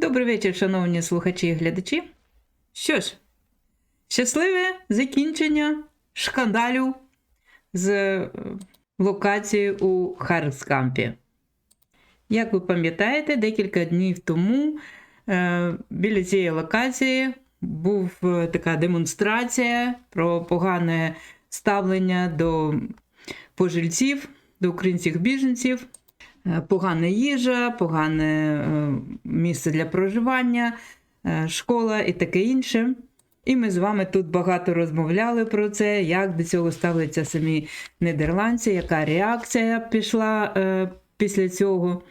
Добрий вечір, шановні слухачі і глядачі. Що ж, щасливе закінчення шкандалю з е, локації у Харскампі. Як ви пам'ятаєте, декілька днів тому е, біля цієї локації був е, така демонстрація про погане ставлення до пожильців, до українських біженців. Е, Погана їжа, погане е, місце для проживання, е, школа і таке інше. І ми з вами тут багато розмовляли про це, як до цього ставляться самі нідерландці, яка реакція пішла е, після цього.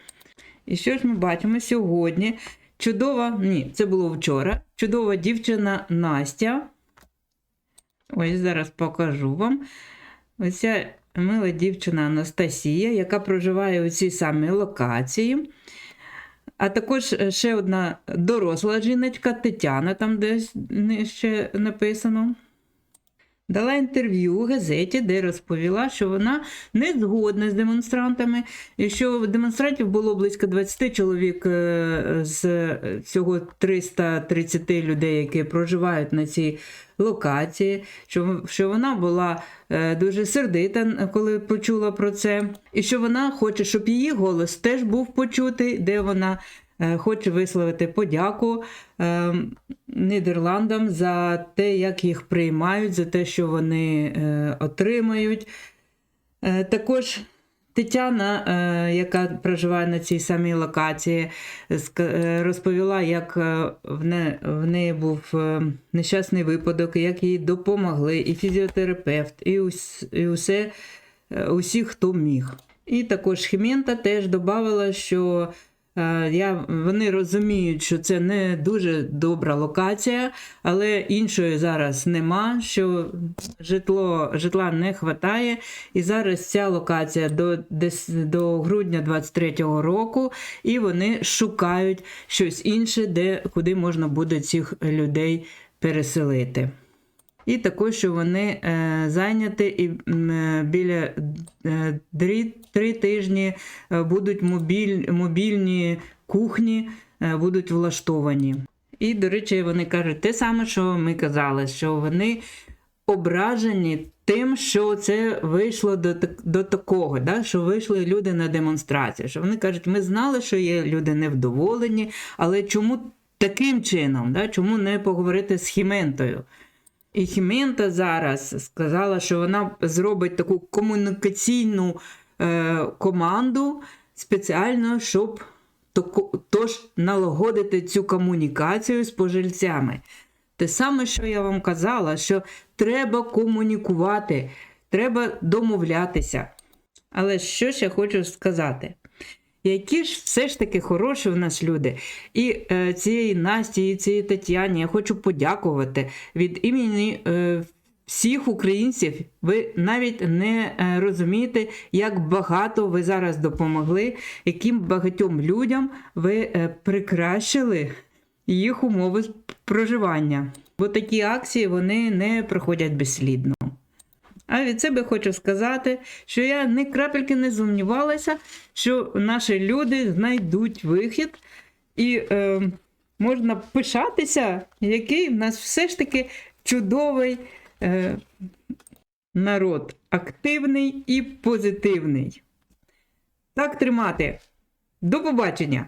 І що ж ми бачимо сьогодні? Чудова, ні, це було вчора. Чудова дівчина Настя. Ось зараз покажу вам. Оця мила дівчина Анастасія, яка проживає у цій самій локації. А також е, ще одна доросла жіночка Тетяна, там десь ще написано. Дала інтерв'ю газеті, де розповіла, що вона не згодна з демонстрантами, і що демонстрантів було близько 20 чоловік е, з цього 330 людей, які проживають на цій локації, що, що вона була е, дуже сердита, коли почула про це, і що вона хоче, щоб її голос теж був почутий, де вона хоче висловити подяку е, Нідерландам за те, як їх приймають, за те, що вони е, отримають. Е, також Тетяна, е, яка проживає на цій самій локації, е, розповіла, як е, в, неї був е, нещасний випадок, як їй допомогли, і фізіотерапевт, і, ус, і усе, е, усі, хто міг. І також Хімента теж додавала, що е, я, вони розуміють, що це не дуже добра локація, але іншої зараз нема, що житло, житла не вистачає. І зараз ця локація до, десь до грудня 23-го року, і вони шукають щось інше, де, куди можна буде цих людей переселити. І також, що вони е, зайняті і е, біля е, три, тижні будуть мобіль, мобільні кухні, будуть влаштовані. І, до речі, вони кажуть те саме, що ми казали, що вони ображені тим, що це вийшло до, до такого, да? що вийшли люди на демонстрацію. Що вони кажуть, ми знали, що є люди невдоволені, але чому таким чином? Да? Чому не поговорити з Хіментою? І Хімента зараз сказала, що вона зробить таку комунікаційну е, команду спеціально, щоб тож налагодити цю комунікацію з пожильцями. Те саме, що я вам казала, що треба комунікувати, треба домовлятися. Але що я хочу сказати? Які ж все ж таки хороші в нас люди. І е, цієї Насті, і цієї Тетяні я хочу подякувати від імені е, всіх українців. Ви навіть не е, розумієте, як багато ви зараз допомогли, яким багатьом людям ви е, прикращили їх умови проживання. Бо такі акції вони не проходять безслідно. А від себе хочу сказати, що я ні крапельки не сумнівалася, що наші люди знайдуть вихід, і е, можна пишатися, який в нас все ж таки чудовий е, народ, активний і позитивний. Так тримати. До побачення!